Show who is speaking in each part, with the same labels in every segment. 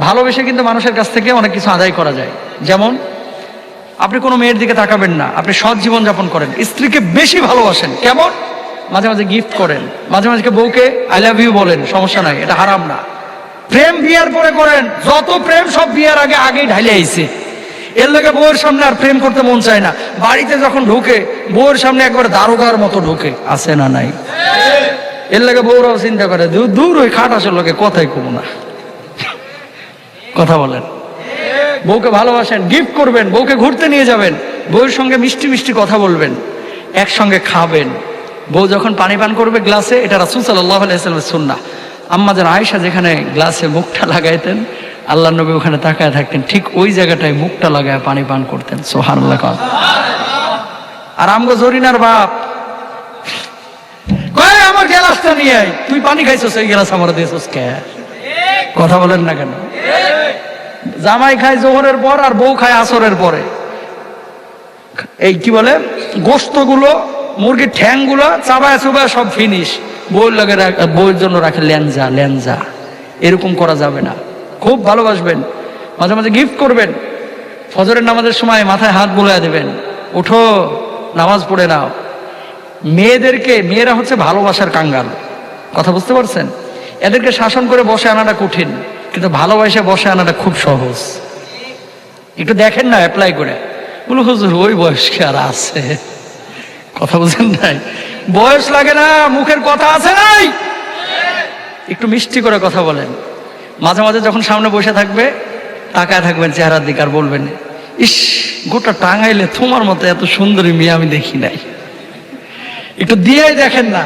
Speaker 1: ভালোবেসে কিন্তু মানুষের কাছ থেকে অনেক কিছু আদায় করা যায়। যেমন আপনি কোনো মেয়ের দিকে তাকাবেন না আপনি সৎ জীবন যাপন করেন স্ত্রীকে বেশি ভালোবাসেন। কেমন? মাঝে মাঝে গিফট করেন মাঝে মাঝে বউকে আই লাভ ইউ বলেন সমস্যা নাই এটা হারাম না। প্রেম বিয়ার পরে করেন যত প্রেম সব বিয়ার আগে আগেই ঢাইলে আইছে। এর লোকে বউয়ের সামনে আর প্রেম করতে মন চায় না। বাড়িতে যখন ঢুকে বউয়ের সামনে একবার দারোগার মতো ঢুকে আছে না নাই? এর লাগে বউরাও চিন্তা করে দূর ওই খাট আসল লোকে কথাই কমু না। কথা বলেন। বউকে ভালোবাসেন গিফট করবেন, বউকে ঘুরতে নিয়ে যাবেন, বউয়ের সঙ্গে মিষ্টি মিষ্টি কথা বলবেন, একসঙ্গে খাবেন। বউ যখন পানি পান করবে গ্লাসে, এটা রাসুল সাল্লাহ সুন্না আম্মা যেন আয়সা যেখানে গ্লাসে মুখটা লাগাইতেন, আল্লাহ নবী ওখানে তাকায় থাকতেন, ঠিক ওই জায়গাটায় মুখটা লাগায় পানি পান করতেন। সোহান আর আমগো জরিনার বাপ আমার গ্লাসটা নিয়ে তুই পানি খাইছস, এই গ্লাস আমার দিয়েছস কে? কথা বলেন না কেন? জামাই খায় জোহরের পর আর বউ খায় আসরের পরে। এই কি বলে? গোস্তগুলো, মুরগির ঠ্যাংগুলো, চাবায় চুবায় সব ফিনিশ বউয়ের লাগে বউয়ের জন্য রাখে ল্যাঞ্জা ল্যাঞ্জা এরকম করা যাবে না। খুব ভালোবাসবেন। মাঝে মাঝে গিফট করবেন। ফজরের নামাজের সময় মাথায় হাত বুলাই দেবেন। উঠো, নামাজ পড়ে নাও। মেয়েদেরকে, মেয়েরা হচ্ছে ভালোবাসার কাঙ্গাল। কথা বুঝতে পারছেন? এদেরকে শাসন করে বসে আনাটা কঠিন। কিন্তু ভালোবাসে বসে আনাটা খুব সহজ। একটু দেখেন না অ্যাপ্লাই করে। বলো, হুজুর, ওই বয়সকে আর আছে? কথা বুঝেন নাই। বয়স লাগে না, মুখের কথা আছে নাই। একটু মিষ্টি করে কথা বলেন। মাঝে মাঝে যখন সামনে বসে থাকবে, তাকায় থাকবেন চেহারার দিকে আর বলবেন ইস, গোটা টাঙাইলে তোমার মতো এত সুন্দরী মেয়ে আমি দেখি নাই। একটু দিয়েই দেখেন না।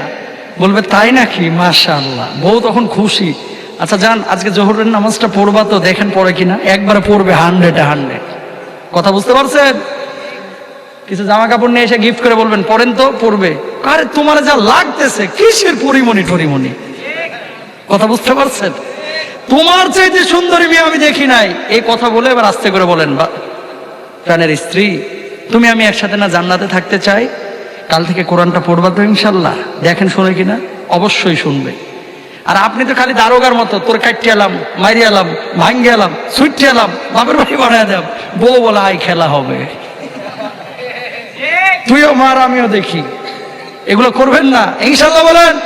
Speaker 1: বলবে, তাই নাকি? মাশা আল্লাহ বউ তখন খুশি। আচ্ছা যান আজকে জোহরের নামাজটা পড়বা তো, দেখেন পড়ে কিনা? একবারে পড়বে হান্ড্রেডে হান্ড্রেড কথা বুঝতে পারছেন? কিছু জামা কাপড় নিয়ে এসে গিফট করে বলবেন, পড়েন তো, পড়বে। আরে, তোমার যা লাগতেছে, কিসের পরিমণি টরিমণি কথা বুঝতে পারছেন? তোমার চাইতে সুন্দরী মেয়ে আমি দেখি নাই। এই কথা বলে এবার আস্তে করে বলেন, বা, প্রাণের স্ত্রী, তুমি আমি একসাথে না জান্নাতে থাকতে চাই? কাল থেকে কোরআনটা পড়বা তো ইনশাল্লাহ। দেখেন, শুনে কিনা? অবশ্যই শুনবে। আর আপনি তো খালি দারোগার মতো, তোর কাটিয়ালাম আলাম ভাঙ্গিয়ালাম আলাম বাপের বাড়ি বাড়ায় দেব। বউ বলা, আয়, খেলা হবে। তুইও মার, আমিও দেখি। এগুলো করবেন না। ইনশাল্লাহ বলেন।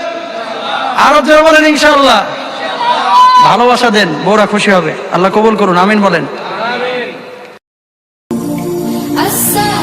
Speaker 1: আরও যারা বলেন, ইনশাল্লাহ। ভালোবাসা দেন, বউরা খুশি হবে। আল্লাহ কবুল করুন, আমিন বলেন। আমিন